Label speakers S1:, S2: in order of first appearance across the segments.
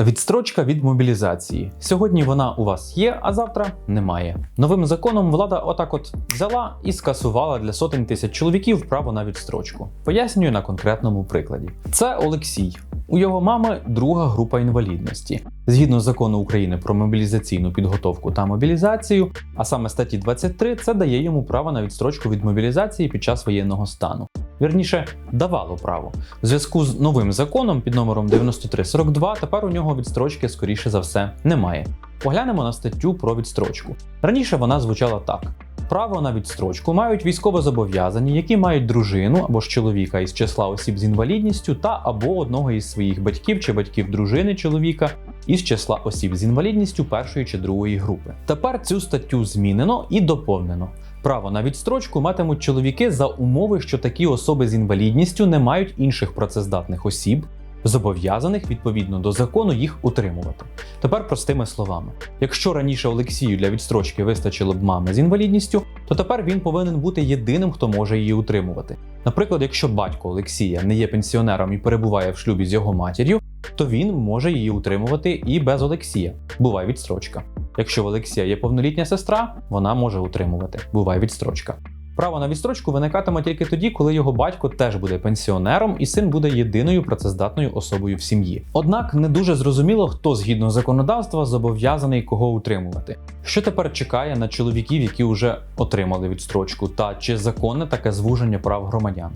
S1: Відстрочка від мобілізації. Сьогодні вона у вас є, а завтра немає. Новим законом влада отак от взяла і скасувала для сотень тисяч чоловіків право на відстрочку. Пояснюю на конкретному прикладі. Це Олексій. У його мами друга група інвалідності. Згідно закону України про мобілізаційну підготовку та мобілізацію, а саме статті 23, це дає йому право на відстрочку від мобілізації під час воєнного стану. Вірніше, давало право. В зв'язку з новим законом під номером 9342 тепер у нього відстрочки, скоріше за все, немає. Поглянемо на статтю про відстрочку. Раніше вона звучала так: право на відстрочку мають військовозобов'язані, які мають дружину або ж чоловіка із числа осіб з інвалідністю та або одного із своїх батьків чи батьків дружини чоловіка із числа осіб з інвалідністю першої чи другої групи. Тепер цю статтю змінено і доповнено. Право на відстрочку матимуть чоловіки за умови, що такі особи з інвалідністю не мають інших працездатних осіб, зобов'язаних відповідно до закону їх утримувати. Тепер простими словами: якщо раніше Олексію для відстрочки вистачило б мами з інвалідністю, то тепер він повинен бути єдиним, хто може її утримувати. Наприклад, якщо батько Олексія не є пенсіонером і перебуває в шлюбі з його матір'ю, то він може її утримувати і без Олексія. Буває відстрочка. Якщо в Олексія є повнолітня сестра, вона може утримувати. Буває відстрочка. Право на відстрочку виникатиме тільки тоді, коли його батько теж буде пенсіонером і син буде єдиною працездатною особою в сім'ї. Однак не дуже зрозуміло, хто згідно законодавства зобов'язаний кого утримувати. Що тепер чекає на чоловіків, які вже отримали відстрочку, та чи законне таке звуження прав громадян?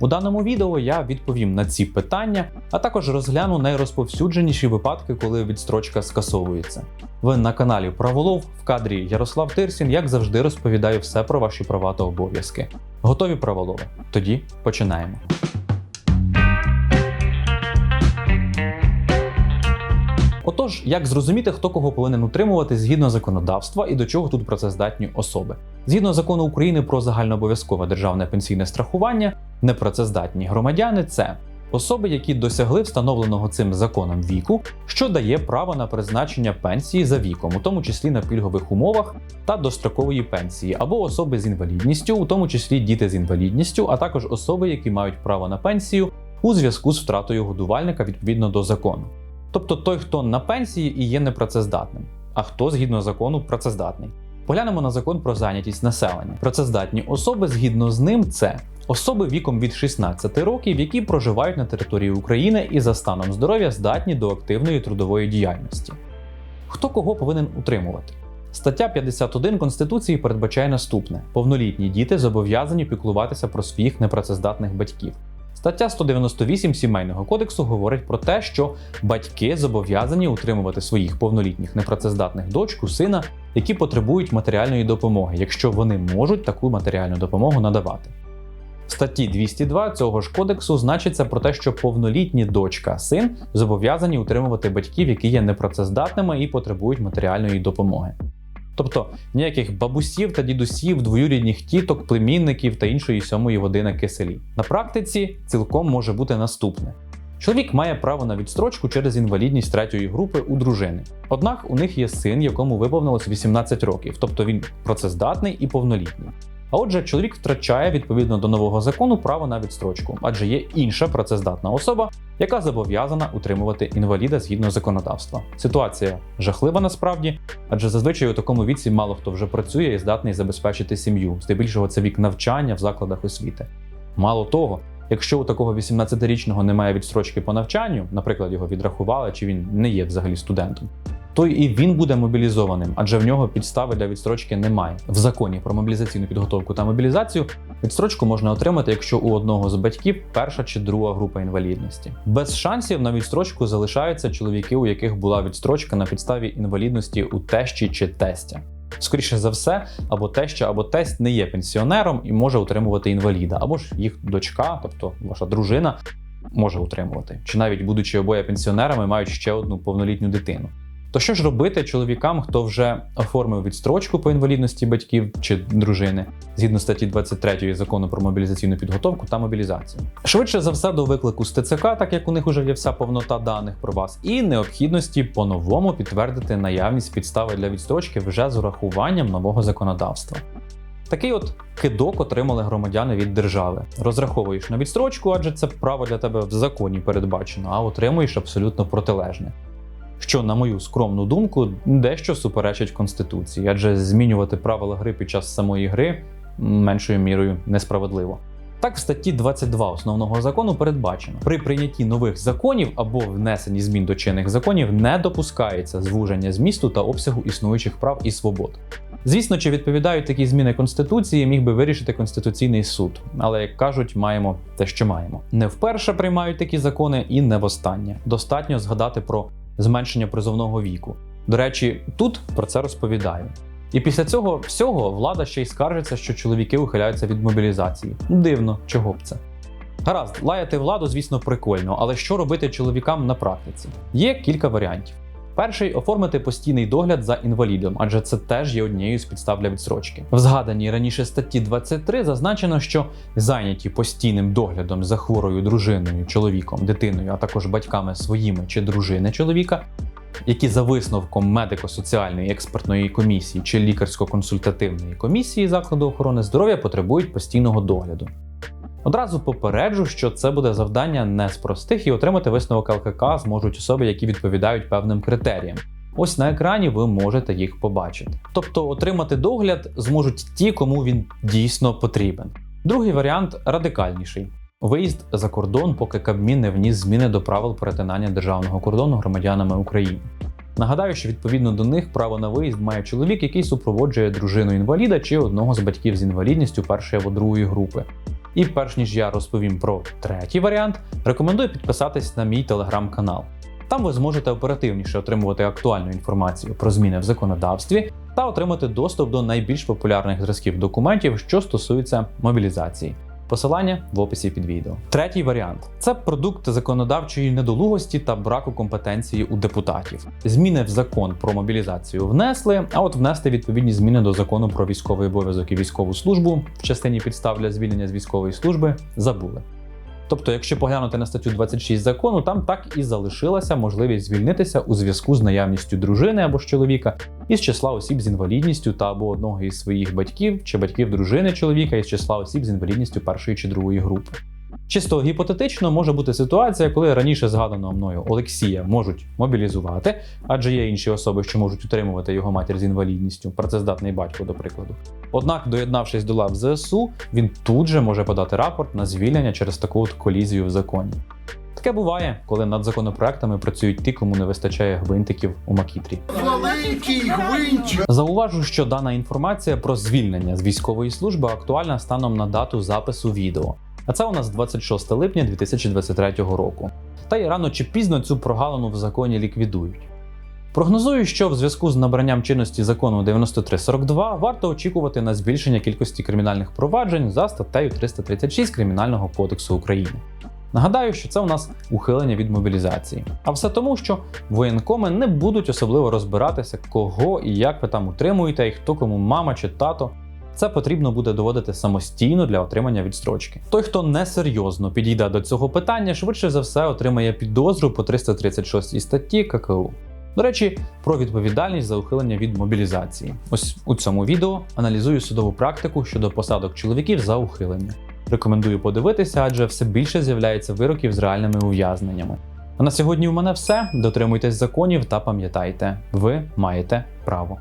S1: У даному відео я відповім на ці питання, а також розгляну найрозповсюдженіші випадки, коли відстрочка скасовується. Ви на каналі Праволов в кадрі Ярослав Тирсін, як завжди, розповідаю все про ваші права та обов'язки. Готові праволови? Тоді починаємо. Отож, як зрозуміти, хто кого повинен утримувати згідно законодавства і до чого тут працездатні особи? Згідно закону України про загальнообов'язкове державне пенсійне страхування, непрацездатні громадяни це особи, які досягли встановленого цим законом віку, що дає право на призначення пенсії за віком, у тому числі на пільгових умовах та дострокової пенсії, або особи з інвалідністю, у тому числі діти з інвалідністю, а також особи, які мають право на пенсію у зв'язку з втратою годувальника відповідно до закону. Тобто той, хто на пенсії і є непрацездатним, а хто згідно закону працездатний. Поглянемо на закон про зайнятість населення. Працездатні особи згідно з ним це особи віком від 16 років, які проживають на території України і за станом здоров'я здатні до активної трудової діяльності. Хто кого повинен утримувати? Стаття 51 Конституції передбачає наступне: повнолітні діти зобов'язані піклуватися про своїх непрацездатних батьків. Стаття 198 Сімейного кодексу говорить про те, що батьки зобов'язані утримувати своїх повнолітніх непрацездатних дочку, сина, які потребують матеріальної допомоги, якщо вони можуть таку матеріальну допомогу надавати. В статті 202 цього ж кодексу значиться про те, що повнолітні дочка, син зобов'язані утримувати батьків, які є непрацездатними і потребують матеріальної допомоги. Тобто ніяких бабусів та дідусів, двоюрідних тіток, племінників та іншої сьомої води на киселі. На практиці цілком може бути наступне. Чоловік має право на відстрочку через інвалідність третьої групи у дружини. Однак у них є син, якому виповнилось 18 років, тобто він працездатний і повнолітній. А отже, чоловік втрачає відповідно до нового закону право на відстрочку, адже є інша працездатна особа, яка зобов'язана утримувати інваліда згідно законодавства. Ситуація жахлива насправді, адже зазвичай у такому віці мало хто вже працює і здатний забезпечити сім'ю. Здебільшого це вік навчання в закладах освіти. Мало того, якщо у такого 18-річного немає відстрочки по навчанню, наприклад, його відрахували, чи він не є взагалі студентом, то і він буде мобілізованим, адже в нього підстави для відстрочки немає. В законі про мобілізаційну підготовку та мобілізацію відстрочку можна отримати, якщо у одного з батьків перша чи друга група інвалідності. Без шансів на відстрочку залишаються чоловіки, у яких була відстрочка на підставі інвалідності у тещі чи тестя. Скоріше за все, або теща, або тесть не є пенсіонером і може утримувати інваліда, або ж їх дочка, тобто ваша дружина, може утримувати, чи навіть будучи обоє пенсіонерами, мають ще одну повнолітню дитину. То що ж робити чоловікам, хто вже оформив відстрочку по інвалідності батьків чи дружини згідно статті 23 закону про мобілізаційну підготовку та мобілізацію? Швидше за все до виклику з ТЦК, так як у них вже є вся повнота даних про вас, і необхідності по-новому підтвердити наявність підстави для відстрочки вже з урахуванням нового законодавства. Такий от кидок отримали громадяни від держави. Розраховуєш на відстрочку, адже це право для тебе в законі передбачено, а отримуєш абсолютно протилежне. Що, на мою скромну думку, дещо суперечить Конституції, адже змінювати правила гри під час самої гри меншою мірою несправедливо. Так, в статті 22 основного закону передбачено, при прийнятті нових законів або внесенні змін до чинних законів не допускається звуження змісту та обсягу існуючих прав і свобод. Звісно, чи відповідають такі зміни Конституції, міг би вирішити Конституційний суд, але як кажуть, маємо те, що маємо. Не вперше приймають такі закони і не востаннє. Достатньо згадати про зменшення призовного віку. До речі, тут про це розповідаю. І після цього всього влада ще й скаржиться, що чоловіки ухиляються від мобілізації. Дивно, чого б це. Гаразд, лаяти владу, звісно, прикольно, але що робити чоловікам на практиці? Є кілька варіантів. Перший оформити постійний догляд за інвалідом, адже це теж є однією з підстав для відсрочки. В згаданій раніше статті 23 зазначено, що зайняті постійним доглядом за хворою дружиною, чоловіком, дитиною, а також батьками своїми чи дружини чоловіка, які за висновком медико-соціальної експертної комісії чи лікарсько-консультативної комісії закладу охорони здоров'я потребують постійного догляду. Одразу попереджу, що це буде завдання не з простих, і отримати висновок ЛКК зможуть особи, які відповідають певним критеріям. Ось на екрані ви можете їх побачити. Тобто отримати догляд зможуть ті, кому він дійсно потрібен. Другий варіант радикальніший. Виїзд за кордон, поки Кабмін не вніс зміни до правил перетинання державного кордону громадянами України. Нагадаю, що відповідно до них право на виїзд має чоловік, який супроводжує дружину інваліда чи одного з батьків з інвалідністю першої або другої групи. І перш ніж я розповім про третій варіант, рекомендую підписатись на мій телеграм-канал. Там ви зможете оперативніше отримувати актуальну інформацію про зміни в законодавстві та отримати доступ до найбільш популярних зразків документів, що стосуються мобілізації. Посилання в описі під відео. Третій варіант це продукт законодавчої недолугості та браку компетенції у депутатів. Зміни в закон про мобілізацію внесли, а от внести відповідні зміни до закону про військовий обов'язок і військову службу в частині підстав для звільнення з військової служби забули. Тобто, якщо поглянути на статтю 26 закону, там так і залишилася можливість звільнитися у зв'язку з наявністю дружини або ж чоловіка із числа осіб з інвалідністю та або одного із своїх батьків чи батьків дружини чоловіка із числа осіб з інвалідністю першої чи другої групи. Чисто гіпотетично може бути ситуація, коли раніше згаданого мною Олексія можуть мобілізувати, адже є інші особи, що можуть утримувати його матір з інвалідністю, працездатний батько, до прикладу. Однак, доєднавшись до лав ЗСУ, він тут же може подати рапорт на звільнення через таку от колізію в законі. Таке буває, коли над законопроектами працюють ті, кому не вистачає гвинтиків у макітрі.
S2: Маленький гвинтик.
S1: Зауважу, що дана інформація про звільнення з військової служби актуальна станом на дату запису відео. А це у нас 26 липня 2023 року. Та й рано чи пізно цю прогалину в законі ліквідують. Прогнозую, що в зв'язку з набранням чинності закону 9342 варто очікувати на збільшення кількості кримінальних проваджень за статтею 336 Кримінального кодексу України. Нагадаю, що це у нас ухилення від мобілізації. А все тому, що воєнкоми не будуть особливо розбиратися, кого і як ви там утримуєте, і хто кому мама чи тато. Це потрібно буде доводити самостійно для отримання відстрочки. Той, хто несерйозно підійде до цього питання, швидше за все отримає підозру по 336 статті ККУ. До речі, про відповідальність за ухилення від мобілізації. Ось у цьому відео аналізую судову практику щодо посадок чоловіків за ухилення. Рекомендую подивитися, адже все більше з'являється вироків з реальними ув'язненнями. А на сьогодні у мене все. Дотримуйтесь законів та пам'ятайте, ви маєте право.